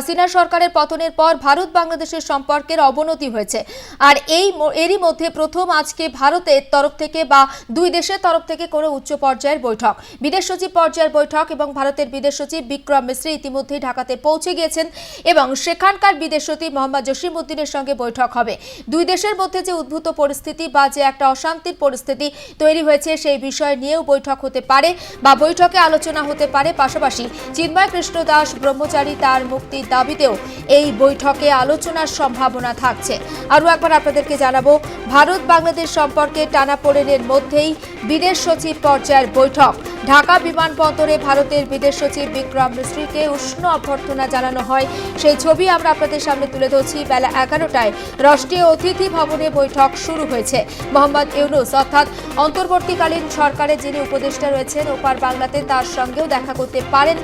হাসিনা সরকারের পতনের পর ভারত বাংলাদেশের সম্পর্কের অবনতি হয়েছে। আর এই এরই মধ্যে প্রথম আজকে ভারতের তরফ থেকে বা দুই দেশের তরফ থেকে কোনো উচ্চ পর্যায়ের বৈঠক। বিদেশ সচিব পর্যায়ের বৈঠক এবং ভারতের বিদেশ সচিব বিক্রম মিশ্রী ইতিমধ্যেই ঢাকাতে পৌঁছে গিয়েছেন এবং সেখানকার বিদেশ সচিব মোহাম্মদ জসিম উদ্দিনের সঙ্গে বৈঠক হবে। দুই দেশের মধ্যে যে উদ্ভূত পরিস্থিতি বা যে একটা অশান্তির পরিস্থিতি তৈরি হয়েছে সেই বিষয় নিয়েও বৈঠক হতে পারে বা বৈঠকে আলোচনা হতে পারে। পাশাপাশি চিন্ময় কৃষ্ণ দাস ব্রহ্মচারী তার মুক্তির দাবিতেও এই বৈঠকে আলোচনার সম্ভাবনা থাকছে। আরও একবার আপনাদেরকে জানাব, ভারত বাংলাদেশ সম্পর্কে টানাপোড়েনের মধ্যেই বিদেশ সচিব পর্যায়ের বৈঠক। ঢাকা বিমানবন্দরে ভারতের বিদেশ সচিব বিক্রম মিস্ত্রিকে উষ্ণ অভ্যর্থনা জানানো হয়। সেই ছবি আমরা আপনাদের সামনে তুলে ধরছি। বেলা এগারোটায় রাষ্ট্রীয় অতিথি ভবনে বৈঠক শুরু হয়েছে। মোহাম্মদ ইউনুস, অর্থাৎ অন্তর্বর্তীকালীন সরকারের যিনি উপদেষ্টা রয়েছেন, ওপার বাংলাতে তার সঙ্গেও দেখা করতে পারেন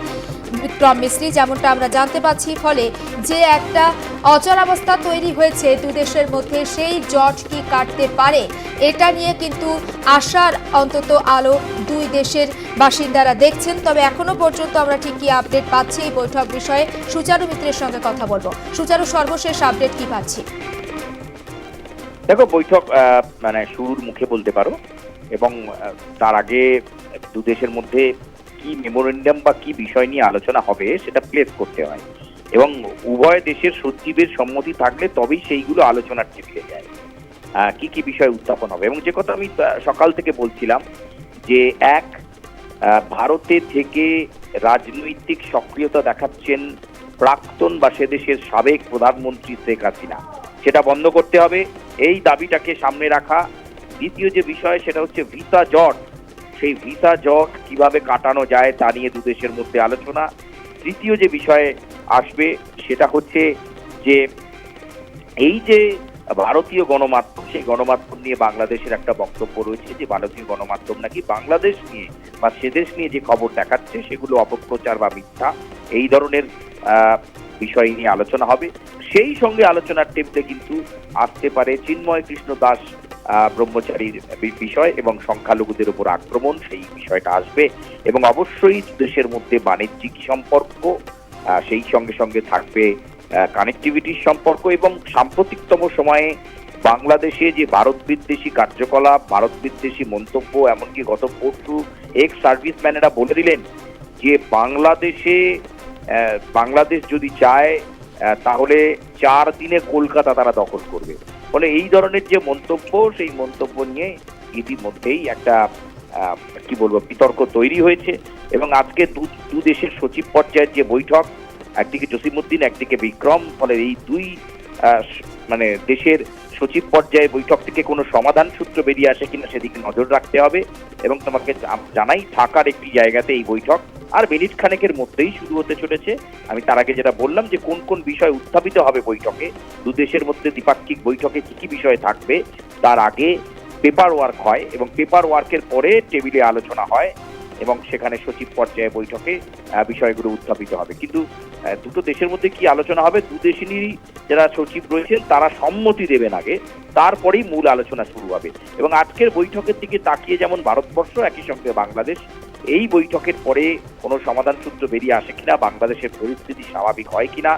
বিক্রম মিস্ত্রি যেমনটা আমরা জানতে পাচ্ছি, ফলে যে একটা অচলাবস্থা তৈরি হয়েছে দুই দেশের মধ্যে, সেই জট কি কাটতে পারে? এটা নিয়ে কিন্তু আশার অন্তত আলো দুই দেশের বাসিন্দারা দেখছেন। তবে এখনও পর্যন্ত আমরা ঠিক কি আপডেট পাচ্ছি এই বৈঠক বিষয়ে? সুচারু মিত্রের সঙ্গে কথা বলব। সুচারু, সর্বশেষ আপডেট কি পাচ্ছি? দেখো, বৈঠক মানে শুরুর মুখে বলতে পারো এবং তার আগে দু দেশের মধ্যে কি মেমোরেন্ডাম বা কি বিষয় নিয়ে আলোচনা হবে সেটা প্লেস করতে হয়। এবং উভয় দেশের সচিবের সম্মতি থাকলে তবেই সেইগুলো আলোচনার টেবিলে যায়। কি কি বিষয় উত্থাপন হবে? এবং যে কথা আমি সকাল থেকে বলছিলাম যে এক ভারতে থেকে রাজনৈতিক সক্রিয়তা দেখাচ্ছেন প্রাক্তন বা সে দেশের সাবেক প্রধানমন্ত্রী শেখ হাসিনা। সেটা বন্ধ করতে হবে। এই দাবিটাকে সামনে রাখা। দ্বিতীয় যে বিষয়, সেটা হচ্ছে ভিসা জট সেই ভিসা জট কীভাবে কাটানো যায় তা নিয়ে দু দেশের মধ্যে আলোচনা। তৃতীয় যে বিষয়ে আসবে সেটা হচ্ছে যে এই যে ভারতীয় গণমাধ্যম, সেই গণমাধ্যম নিয়ে বাংলাদেশের একটা বক্তব্য রয়েছে যে ভারতীয় গণমাধ্যম নাকি বাংলাদেশ নিয়ে বা সেদেশ নিয়ে যে খবর দেখাচ্ছে সেগুলো অপপ্রচার বা মিথ্যা, এই ধরনের বিষয় নিয়ে আলোচনা হবে। সেই সঙ্গে আলোচনার টেবিলে কিন্তু আসতে পারে চিন্ময় কৃষ্ণ দাস ব্রহ্মচারীর বিষয় এবং সংখ্যালঘুদের উপর আক্রমণ, সেই বিষয়টা আসবে। এবং অবশ্যই দেশের মধ্যে বাণিজ্যিক সম্পর্ক সেই সঙ্গে সঙ্গে থাকবে কানেক্টিভিটির সম্পর্ক এবং সাম্প্রতিকতম সময়ে বাংলাদেশে যে ভারত বিদ্বেষী কার্যকলাপ, ভারত বিদ্বেষী মন্তব্য, এমনকি গত পরশু এক্স সার্ভিসম্যানেরা বলে দিলেন যে, বাংলাদেশে বাংলাদেশ যদি চায় তাহলে চার দিনে কলকাতা তারা দখল করবে। ফলে এই ধরনের যে মন্তব্য, সেই মন্তব্য নিয়ে ইতিমধ্যেই একটা কি বলব, বিতর্ক তৈরি হয়েছে এবং আজকে দু দেশের সচিব পর্যায়ের যে বৈঠক, একদিকে জসিমুদ্দিন একদিকে বিক্রম, ফলে এই দুই মানে দেশের সচিব পর্যায়ে বৈঠক থেকে কোনো সমাধান সূত্র বেরিয়ে আসে কিনা সেদিকে নজর রাখতে হবে এবং তোমাকে জানাই, ঢাকার একটি জায়গাতে এই বৈঠক। আর মিনিট খানেকের মধ্যেই শুরু হতে চলেছে। আমি তার আগে যেটা বললাম যে কোন কোন বিষয় উত্থাপিত হবে বৈঠকে, দু দেশের মধ্যে দ্বিপাক্ষিক বৈঠকে কি কি বিষয় থাকবে, তার আগে পেপার ওয়ার্ক হয় এবং পেপার ওয়ার্কের পরে টেবিলে আলোচনা হয়। এবং সেখানে সচিব পর্যায়ে বৈঠকে বিষয়গুলো উত্থাপিত হবে। কিন্তু দুটো দেশের মধ্যে কি আলোচনা হবে? দু দেশেরই যারা সচিব রয়েছেন, তারা সম্মতি দেবেন আগে, তারপরেই মূল আলোচনা শুরু হবে। এবং আজকের বৈঠকের দিকে তাকিয়ে যেমন ভারতবর্ষ, একই সঙ্গে বাংলাদেশ, এই বৈঠকের পরে কোনো সমাধান সূত্র বেরিয়ে আসে কিনা, বাংলাদেশের পরিস্থিতি স্বাভাবিক হয় কিনা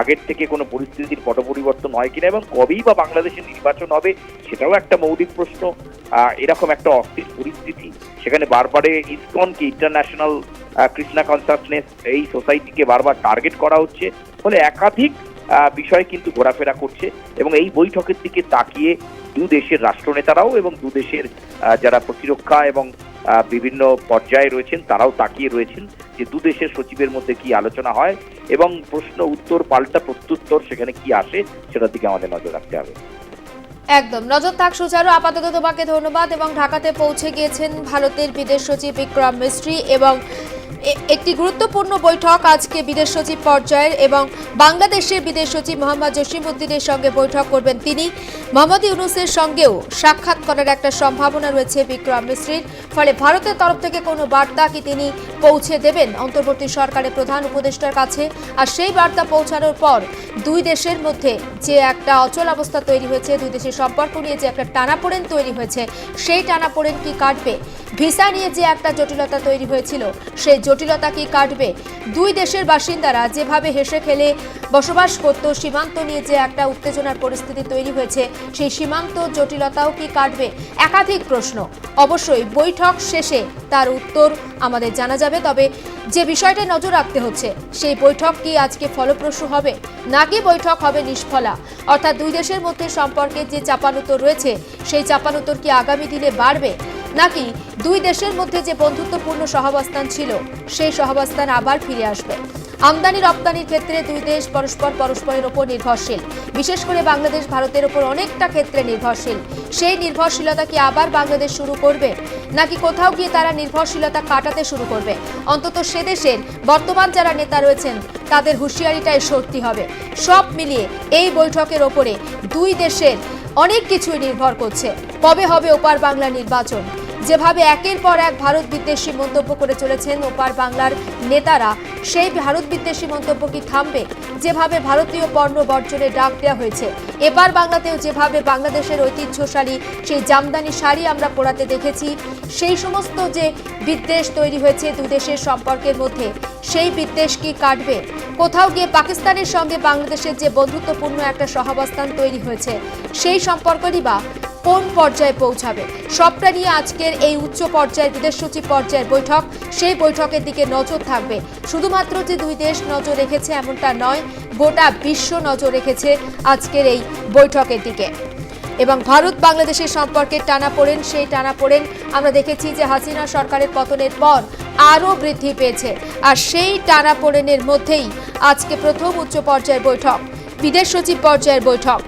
আগের থেকে কোনো পরিস্থিতির পট পরিবর্তন হয় কিনা এবং কবেই বা বাংলাদেশের নির্বাচন হবে সেটাও একটা মৌলিক প্রশ্ন। এরকম একটা অস্থির পরিস্থিতি। সেখানে বারবারে ইসকনকে ইন্টারন্যাশনাল কৃষ্ণা কনসাসনেস এই সোসাইটিকে বারবার টার্গেট করা হচ্ছে। ফলে একাধিক বিষয় কিন্তু ঘোরাফেরা করছে এবং এই বৈঠকের দিকে তাকিয়ে দু দেশের রাষ্ট্রনেতারাও এবং দু দেশের যারা প্রতিরক্ষা এবং বিভিন্ন পর্যায়ে রয়েছেন তারাও তাকিয়ে রয়েছেন যে দু দেশের সচিবের মধ্যে কি আলোচনা হয়। এবং প্রশ্ন, উত্তর, পাল্টা প্রত্যুত্তর সেখানে কি আসে সেটার দিকে আমাদের নজর রাখতে হবে। একদম। নজর থাক সুচারু, আপাতত তোমাকে ধন্যবাদ এবং ঢাকাতে পৌঁছে গিয়েছেন ভারতের বিদেশ সচিব বিক্রম মিস্ত্রি এবং একটি গুরুত্বপূর্ণ বৈঠক আজকে বিদেশ সচিব পর্যায়ের এবং বাংলাদেশের বিদেশ সচিব মোহাম্মদ জসিমউদ্দিনের সঙ্গে বৈঠক করবেন তিনি। মোহাম্মদ ইউনুসের সঙ্গেও সাক্ষাৎ করার একটা সম্ভাবনা রয়েছে বিক্রম মিশ্রির। ফলে ভারতের তরফ থেকে কোনো বার্তা কি তিনি পৌঁছে দেবেন? অন্তর্বর্তী সরকারের প্রধান উপদেষ্টার কাছে। আর সেই বার্তা পৌঁছানোর পর দুই দেশের মধ্যে যে একটা অচল অবস্থা তৈরি হয়েছে, দুই দেশের সম্পর্ক নিয়ে যে একটা টানাপোড়েন তৈরি হয়েছে, সেই টানাপোড়েন কি কাটবে? ভিসা নিয়ে যে একটা জটিলতা তৈরি হয়েছিল সেই জটিলতা কি কাটবে? দুই দেশের বাসিন্দারা যেভাবে হেসে খেলে বসবাস করত, সীমান্ত নিয়ে যে একটা উত্তেজনার পরিস্থিতি তৈরি হয়েছে, সেই সীমান্ত জটিলতাও কি কাটবে? একাধিক প্রশ্ন। অবশ্যই বৈঠক শেষে তার উত্তর আমাদের জানা যাবে, তবে যে বিষয়টা নজর রাখতে হচ্ছে, সেই বৈঠক কি আজকে ফলপ্রসূ হবে? নাকি বৈঠক হবে নিষ্ফলা? অর্থাৎ দুই দেশের মধ্যে সম্পর্কে যে চাপানুতর রয়েছে, সেই চাপানুতর কি আগামী দিনে বাড়বে? নাকি দুই দেশের মধ্যে যে বন্ধুত্বপূর্ণ সহাবস্থান ছিল, সেই সহাবস্থান আবার ফিরে আসবে। আমদানি রপ্তানির ক্ষেত্রে দুই দেশ পরস্পর পরস্পরের ওপর নির্ভরশীল। বিশেষ করে বাংলাদেশ ভারতের ওপর অনেকটা ক্ষেত্রে নির্ভরশীল। সেই নির্ভরশীলতা কি আবার বাংলাদেশ শুরু করবে? নাকি কোথাও গিয়ে তারা নির্ভরশীলতা কাটাতে শুরু করবে? অন্তত সে দেশের বর্তমান যারা নেতা রয়েছেন, তাদের হুঁশিয়ারিটাই সত্যি হবে। সব মিলিয়ে এই বৈঠকের ওপরে দুই দেশের অনেক কিছুই নির্ভর করছে। কবে হবে ওপার বাংলা নির্বাচন? যেভাবে একের পর এক ভারত বিদ্বেষী মন্তব্য করে চলেছেন ওপার বাংলার নেতারা, সেই ভারত বিদ্বেষী মন্তব্য কি থামবে? যেভাবে ভারতীয় পণ্য বর্জনের ডাক দেওয়া হয়েছে, এপার বাংলাতেও যেভাবে বাংলাদেশের ঐতিহ্যশালী সেই জামদানি শাড়ি আমরা পড়াতে দেখেছি, সেই সমস্ত যে বিদ্বেষ তৈরি হয়েছে দুই দেশের সম্পর্কের মধ্যে, সেই বিদ্বেষ কি কাটবে? কোথাও গিয়ে পাকিস্তানের সঙ্গে বাংলাদেশের যে বন্ধুত্বপূর্ণ একটা সহাবস্থান তৈরি হয়েছে, সেই সম্পর্কই বা কোন পর্যায়ে পৌঁছাবে? সবটা নিয়ে আজকের এই উচ্চ পর্যায়ের বিদেশ সচিব পর্যায়ের বৈঠক। সেই বৈঠকের দিকে নজর থাকবে। শুধুমাত্র যে দুই দেশ নজর রেখেছে এমনটা নয়, গোটা বিশ্ব নজর রেখেছে আজকের এই বৈঠকের দিকে। এবং ভারত বাংলাদেশের সম্পর্কের টানাপোড়েন সেই টানাপোড়েন আমরা দেখেছি যে হাসিনা সরকারের পতনের পর আরও বৃদ্ধি পেয়েছে। আর সেই টানাপোড়েনের মধ্যেই আজকে প্রথম উচ্চ পর্যায়ের বৈঠক, বিদেশ সচিব পর্যায়ের বৈঠক।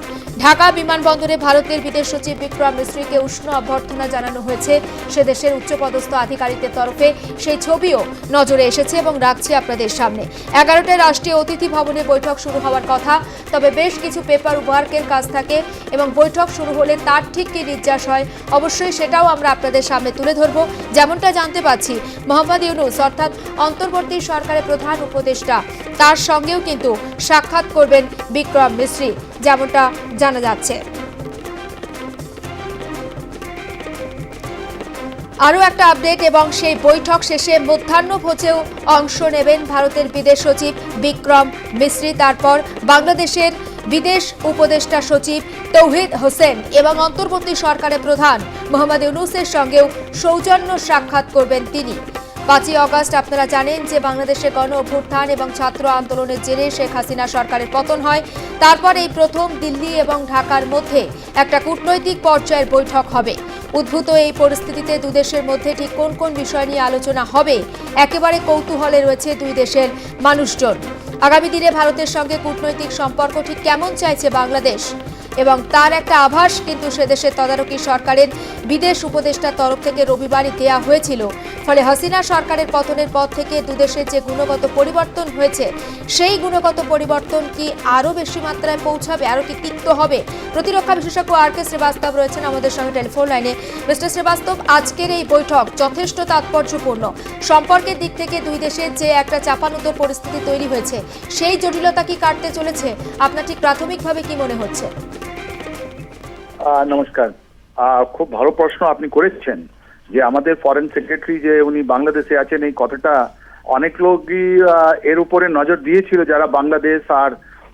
ঢাকা বিমানবন্দরে ভারতের বিদেশ সচিব বিক্রম মিশ্রীকে উষ্ণ অভ্যর্থনা জানানো হয়েছে। সে দেশের উচ্চপদস্থ আধিকারিকদের তরফে সেই ছবিও নজরে এসেছে এবং রাখছে আপনাদের সামনে। এগারোটায় রাষ্ট্রীয় অতিথি ভবনে বৈঠক শুরু হওয়ার কথা, তবে বেশ কিছু পেপার ওয়ার্কের কাজ থাকে এবং বৈঠক শুরু হলে তার ঠিক কি নির্যাস হয়, অবশ্যই সেটাও আমরা আপনাদের সামনে তুলে ধরব। যেমনটা জানতে পাচ্ছি, মোহাম্মদ ইউনুস অর্থাৎ অন্তর্বর্তী সরকারের প্রধান উপদেষ্টা, তার সঙ্গেও কিন্তু সাক্ষাৎ করবেন বিক্রম মিশ্রি যেমনটা জানা যাচ্ছে। আরও একটা আপডেট এবং সেই বৈঠক শেষে মধ্যাহ্ন ভোজেও অংশ নেবেন ভারতের বিদেশ সচিব বিক্রম মিশ্রি। তারপর বাংলাদেশের বিদেশ উপদেষ্টা সচিব তৌহিদ হোসেন এবং অন্তর্বর্তী সরকারের প্রধান মোহাম্মদ ইউনুসের সঙ্গেও সৌজন্য সাক্ষাৎ করবেন তিনি। পাঁচই অগস্ট, আপনারা জানেন যে বাংলাদেশে গণ অভ্যুত্থান এবং ছাত্র আন্দোলনের জেরে শেখ হাসিনা সরকারের পতন হয়। তারপর এই প্রথম দিল্লি এবং ঢাকার মধ্যে একটা কূটনৈতিক পর্যায়ের বৈঠক হবে। উদ্ভূত এই পরিস্থিতিতে দুদেশের মধ্যে ঠিক কোন কোন বিষয় নিয়ে আলোচনা হবে, একেবারে কৌতূহলে রয়েছে দুই দেশের মানুষজন। আগামী দিনে ভারতের সঙ্গে কূটনৈতিক সম্পর্ক ঠিক কেমন চাইছে বাংলাদেশ? এবং তার একটা আভাস কিন্তু সেদেশের তদারকি সরকারের বিদেশ উপদেষ্টার তরফ থেকে রবিবারই দেয়া হয়েছিল। ফলে হাসিনা সরকারের পতনের পর থেকে দুদেশের যে গুণগত পরিবর্তন হয়েছে, সেই গুণগত পরিবর্তন কি আরও বেশি মাত্রায় পৌঁছাবে, আরও কি তিক্ত হবে? প্রতিরক্ষা বিশেষজ্ঞ আর কে শ্রীবাস্তব রয়েছেন আমাদের সঙ্গে টেলিফোন লাইনে। মিস্টার শ্রীবাস্তব, আজকের এই বৈঠক যথেষ্ট তাৎপর্যপূর্ণ। সম্পর্কের দিক থেকে দুই দেশের যে একটা চাপানুতর পরিস্থিতি তৈরি হয়েছে, সেই জটিলতা কি কাটতে চলেছে? আপনার ঠিক প্রাথমিকভাবে কি মনে হচ্ছে? নমস্কার। খুব ভালো প্রশ্ন আপনি করেছেন। যে আমাদের ফরেন সেক্রেটারি যে উনি বাংলাদেশে আছেন, এই কথাটা অনেক লোকই এর উপরে নজর দিয়েছিল যারা বাংলাদেশ আর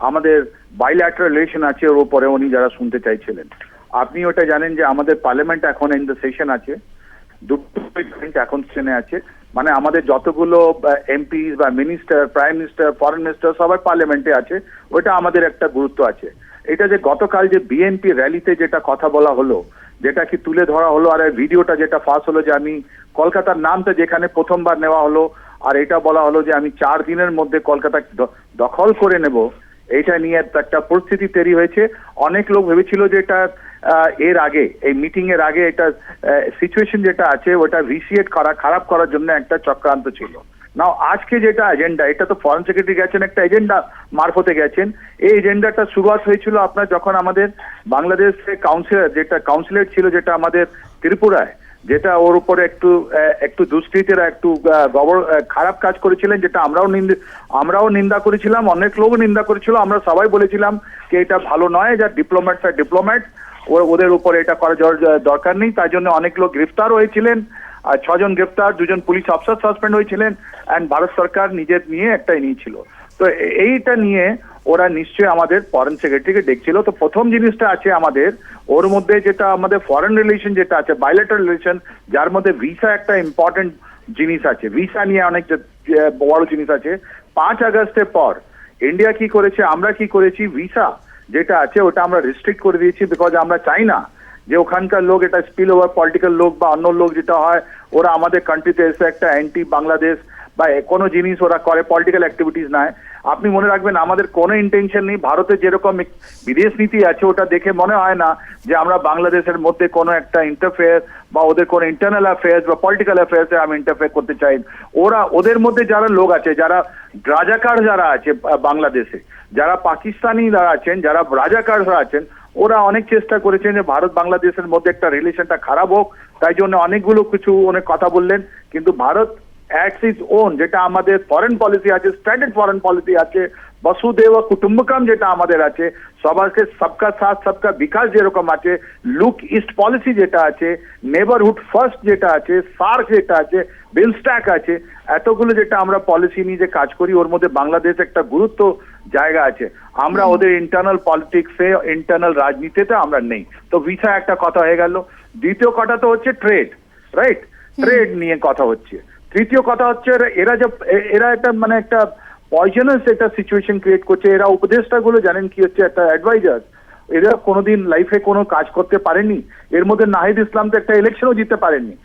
আমাদের বাইল্যাটারাল রিলেশন আছে ওর উপরে উনি যারা শুনতে চাইছিলেন। আপনি ওটা জানেন যে আমাদের পার্লামেন্ট এখন ইন দ্য সেশন আছে, দুটো এখন সেশনে আছে। মানে আমাদের যতগুলো এমপি বা minister prime minister foreign minister সবাই পার্লামেন্টে আছে, ওটা আমাদের একটা গুরুত্ব আছে। এটা যে গতকাল যে বিএনপি র্যালিতে যেটা কথা বলা হলো যেটা কি তুলে ধরা হলো, আর ভিডিওটা যেটা ফাঁস হলো যে আমি কলকাতার নামটা যেখানে প্রথমবার নেওয়া হলো, আর এটা বলা হলো যে আমি চার দিনের মধ্যে কলকাতা দখল করে নেব এটা নিয়ে একটা পরিস্থিতি তৈরি হয়েছে। অনেক লোক ভেবেছিল যে এটা এর আগে, এই মিটিং এর আগে এটা সিচুয়েশন যেটা আছে, ওটা ভিসিয়েট করা, খারাপ করার জন্য একটা চক্রান্ত ছিল। না আজকে যেটা এজেন্ডা এটা তো ফরেন সেক্রেটারি গেছেন, একটা এজেন্ডা মারফতে গেছেন। এই এজেন্ডাটা শুরুয়াত হয়েছিল আপনার যখন আমাদের বাংলাদেশে কাউন্সিলর যেটা কাউন্সিলর ছিল, যেটা আমাদের ত্রিপুরায়, যেটা ওর উপরে একটু একটু দুষ্কৃতীরা, একটু খারাপ কাজ করেছিলেন, যেটা আমরাও নিন্দা আমরাও নিন্দা করেছিলাম, অনেক লোক নিন্দা করেছিল, আমরা সবাই বলেছিলাম যে এটা ভালো নয়, যা ডিপ্লোম্যাট ডিপ্লোম্যাট ওদের উপরে এটা করা দর- দরকার নেই তাই জন্য অনেক লোক গ্রেফতার হয়েছিলেন। ছজন গ্রেফতার দুজন পুলিশ অফিসার সাসপেন্ড হয়েছিলেন অ্যান্ড ভারত সরকার নিজের নিয়ে একটাই নিয়েছিল তো এইটা নিয়ে ওরা নিশ্চয়ই আমাদের ফরেন সেক্রেটারিকে ডেকছিল তো প্রথম জিনিসটা আছে আমাদের, ওর মধ্যে যেটা আমাদের ফরেন রিলেশন যেটা আছে বাইলেটার রিলেশন যার মধ্যে ভিসা একটা ইম্পর্টেন্ট জিনিস আছে। ভিসা নিয়ে অনেক বড় জিনিস আছে। পাঁচ আগস্টের পর ইন্ডিয়া কি করেছে, আমরা কি করেছি? ভিসা যেটা আছে, ওটা আমরা রেস্ট্রিক্ট করে দিয়েছি বিকজ আমরা চাই না যে ওখানকার লোক এটা স্পিল ওভার পলিটিক্যাল লোক বা অন্য লোক যেটা হয়, ওরা আমাদের কান্ট্রিতে এসে একটা অ্যান্টি বাংলাদেশ বা কোনো জিনিস ওরা করে পলিটিক্যাল অ্যাক্টিভিটিস নয়। আপনি মনে রাখবেন, আমাদের কোনো ইন্টেনশন নেই ভারতের যেরকম বিদেশ নীতি আছে, ওটা দেখে মনে হয় না যে আমরা বাংলাদেশের মধ্যে কোনো একটা ইন্টারফেয়ার বা ওদের কোনো ইন্টারনাল অ্যাফেয়ার্স বা পলিটিক্যাল অ্যাফেয়ার্সে আমি ইন্টারফেয়ার করতে চাই ওরা, ওদের মধ্যে যারা লোক আছে, যারা রাজাকার যারা আছে বাংলাদেশে, যারা পাকিস্তানি যারা আছেন, যারা রাজাকাররা আছেন ওরা অনেক চেষ্টা করেছেন যে ভারত বাংলাদেশের মধ্যে একটা রিলেশনটা খারাপ হোক, তাই জন্য অনেকগুলো কিছু অনেক কথা বললেন। কিন্তু ভারত অ্যাক্স ইজ ওন যেটা আমাদের ফরেন পলিসি আছে স্ট্যান্ডার্ড ফরেন পলিসি আছে বসুদেব কুটুম্বকম যেটা আমাদের আছে সবাইকে সবকা সাথ সবকা বিকাশ যেরকম আছে লুক ইস্ট পলিসি যেটা আছে নেবারহুড ফার্স্ট যেটা আছে সার্ক যেটা আছে বিলস্ট্যাক আছে এতগুলো যেটা আমরা পলিসি নিয়ে যে কাজ করি ওর মধ্যে বাংলাদেশ একটা গুরুত্ব জায়গা আছে। আমরা ওদের ইন্টারনাল পলিটিক্সে ইন্টারনাল রাজনীতিতে আমরা নেই। তো ভিসা একটা কথা হয়ে গেল। দ্বিতীয় কথা তো হচ্ছে ট্রেড রাইট ট্রেড নিয়ে কথা হচ্ছে। তৃতীয় কথা হচ্ছে এরা- যে এরা একটা মানে একটা পয়জনাস একটা সিচুয়েশন ক্রিয়েট করছে। এরা উপদেষ্টা গুলো জানেন কি হচ্ছে? একটা অ্যাডভাইজার এরা কোনোদিন লাইফে কোনো কাজ করতে পারেনি। এর মধ্যে নাহিদ ইসলাম তো একটা ইলেকশনও জিততে পারেননি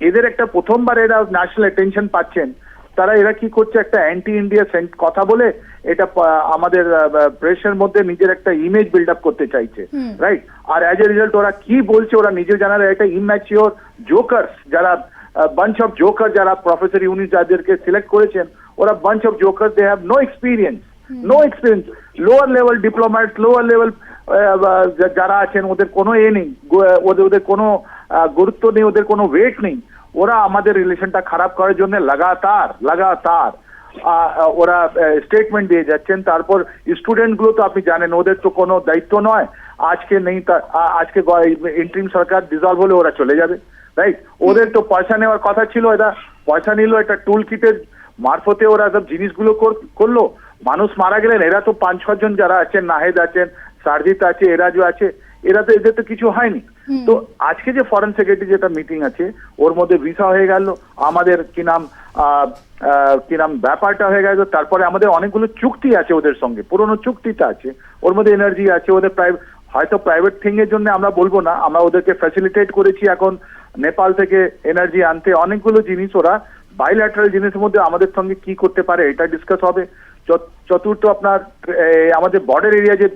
এদের একটা প্রথমবার এরা ন্যাশনাল অ্যাটেনশন পাচ্ছেন। তারা এরা কি করছে? একটা অ্যান্টি ইন্ডিয়া সেন্ট কথা বলে এটা আমাদের প্রেসের মধ্যে নিজের একটা ইমেজ বিল্ড আপ করতে চাইছে। রাইট আর অ্যাজ এ রেজাল্ট ওরা কি বলছে ওরা নিজে জানার একটা ইম্যাচিওর জোকার্স যারা বাঞ্চ অফ জোকার যারা প্রফেসর ইউনিস যাদেরকে সিলেক্ট করেছেন ওরা bunch of joker they have no experience no experience lower level diplomat lower level যারা আছেন ওদের কোনো এ নেই। ওদের ওদের কোনো গুরুত্ব নেই ওদের কোনো ওয়েট নেই। ওরা আমাদের রিলেশনটা খারাপ করার জন্য লাগাতার লাগাতার ওরা স্টেটমেন্ট দিয়ে যাচ্ছেন। তারপর স্টুডেন্টগুলো তো আপনি জানেন ওদের তো কোনো দায়িত্ব নয়। আজকে নেই আজকে ইন্ট্রিম সরকার ডিজলভ হলে ওরা চলে যাবে। রাইট ওদের তো পয়সা নেওয়ার কথা ছিল এরা পয়সা নিল একটা টুল কিটের মারফতে ওরা সব জিনিসগুলো করল। মানুষ মারা গেলেন এরা তো পাঁচ ছজন যারা আছেন নাহেদ আছেন সারজিৎ আছে এরা যে আছে এরা তো এদের তো কিছু হয়নি। তো আজকে যে ফরেন সেক্রেটারি যেটা মিটিং আছে ওর মধ্যে ভিসা হয়ে গেল আমাদের কি নাম কি নাম ব্যাপারটা হয়ে গেল তারপরে আমাদের অনেকগুলো চুক্তি আছে ওদের সঙ্গে পুরনো চুক্তিটা আছে ওর মধ্যে এনার্জি আছে ওদের প্রাইভেট হয়তো প্রাইভেট থিং এর জন্য আমরা বলব না আমরা ওদেরকে ফ্যাসিলিটেট করেছি এখন নেপাল থেকে এনার্জি আনতে অনেকগুলো জিনিস ওরা বাইল্যাটারাল জিনিসের মধ্যে আমাদের সঙ্গে কি করতে পারে এটা ডিসকাস হবে। চত- চতুর্থ আপনার আমাদের বর্ডার এরিয়া যে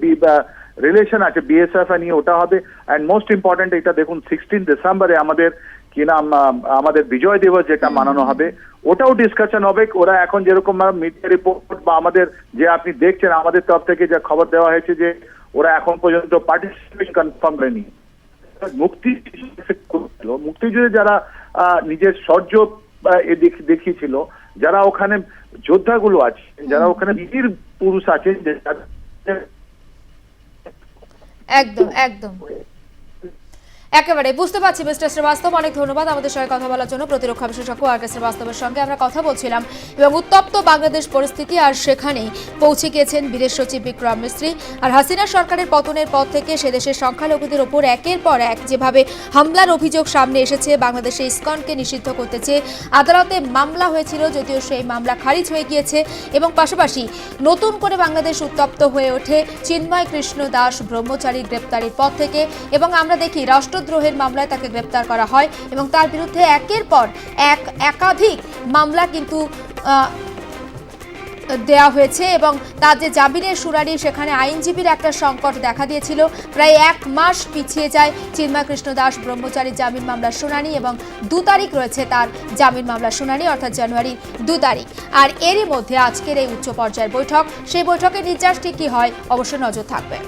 রিলেশন আছে বিএসএফ নিয়ে ওটা হবে। অ্যান্ড মোস্ট ইম্পর্টেন্ট এটা দেখুন সিক্সটিন ডিসেম্বরে আমাদের কি নাম আমাদের বিজয় দিবস যেটা মানানো হবে ওটাও ডিসকাশন হবে। ওরা এখন যেরকম মিডিয়া রিপোর্ট বা আমাদের যে আপনি দেখছেন আমাদের তরফ থেকে যা খবর দেওয়া হয়েছে যে ওরা এখন পর্যন্ত পার্টিসিপেশন কনফার্ম করেনি। মুক্তি মুক্তিযুদ্ধে যারা আহ, নিজের আহ, দেখিয়েছিল যারা ওখানে যোদ্ধাগুলো আছে যারা ওখানে বীর পুরুষ আছেন যারা- একদম একদম। একেবারে, বুঝতে পারছি মিস্টার শ্রীবাস্তব, অনেক ধন্যবাদ আমাদের সঙ্গে কথা বলার জন্য। প্রতিরক্ষা বিশেষজ্ঞ আর কে শ্রীবাস্তবের সঙ্গে আমরা কথা বলছিলাম। এবং উত্তপ্ত বাংলাদেশ পরিস্থিতি আর সেখানেই পৌঁছে গিয়েছেন বিদেশ সচিব বিক্রম মিস্ত্রি। আর হাসিনা সরকারের পতনের পর থেকে সে দেশের সংখ্যালঘুদের ওপর একের পর এক যেভাবে হামলার অভিযোগ সামনে এসেছে, বাংলাদেশে ইসকনকে নিষিদ্ধ করতে চেয়ে আদালতে মামলা হয়েছিল, যদিও সেই মামলা খারিজ হয়ে গিয়েছে। এবং পাশাপাশি নতুন করে বাংলাদেশ উত্তপ্ত হয়ে ওঠে চিন্ময় কৃষ্ণ দাস ব্রহ্মচারী গ্রেপ্তারির পর থেকে। এবং আমরা দেখি রাষ্ট্রদ্রোহের মামলায় তাকে গ্রেপ্তার করা হয় এবং তার বিরুদ্ধে একের পর এক একাধিক মামলা কিন্তু দেওয়া হয়েছে এবং তার যে জামিনের শুনানি সেখানে আইনজীবীর একটা সংকট দেখা দিয়েছিল। প্রায় এক মাস পিছিয়ে যায় চিন্ময় কৃষ্ণ দাস ব্রহ্মচারীর জামিন মামলার শুনানি এবং দু তারিখ রয়েছে তার জামিন মামলার শুনানি, অর্থাৎ জানুয়ারির দু তারিখ। আর এরই মধ্যে আজকের এই উচ্চ পর্যায়ের বৈঠক, সেই বৈঠকের নির্যাস ঠিক কী হয় অবশ্যই নজর থাকবে।